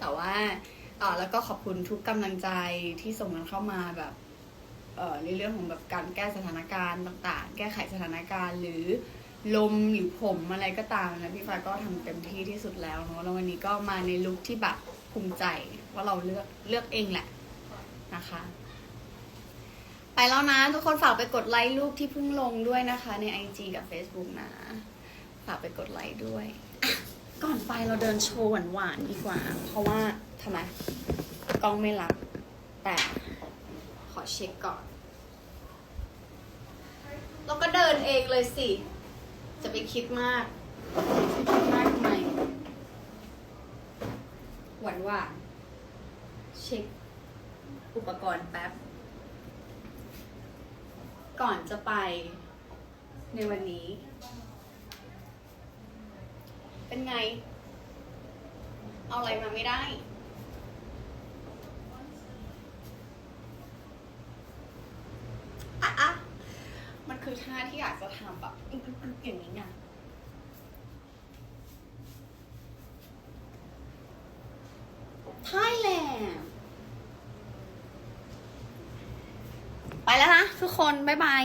แต่ว่าเอ่อแล้วก็ขอบคุณทุกกำลังใจที่ส่งกันเข้ามาแบบเอ่อในเรื่องของแบบการแก้สถานการณ์ต่าง ๆ แก้ไขสถานการณ์หรือลมหรือผมอะไรก็ตามนะพี่ฟ้าก็ทำเต็มที่ที่สุดแล้วเนาะแล้ววันนี้ก็มาในลุคที่แบบภูมิใจว่าเราเลือกเลือกเองแหละนะคะ ไปแล้วนะ ทุกคนฝากไปกดไลค์รูปที่เพิ่งลงด้วยนะคะ ใน IG กับ Facebook นะ ฝากไปกดไลค์ด้วย ก่อนไปเราเดินโชว์หวานๆดีกว่า เพราะว่าทำไมกล้องไม่รับ แต่ขอเช็คก่อนเราก็เดินเองเลยสิ จะไปคิดมากคิดมากทำไมหวานหวานๆเช็คอุปกรณ์แป๊บ ก่อนจะไปในวันนี้ เป็นไง เอาอะไรมาไม่ได้อะอะมันคือท่าที่อยากจะทำแบบอึ๊กอึ๊กอึ๊กอย่างนี้ไงใช่แหละไปแล้วนะทุกคน บ๊ายบาย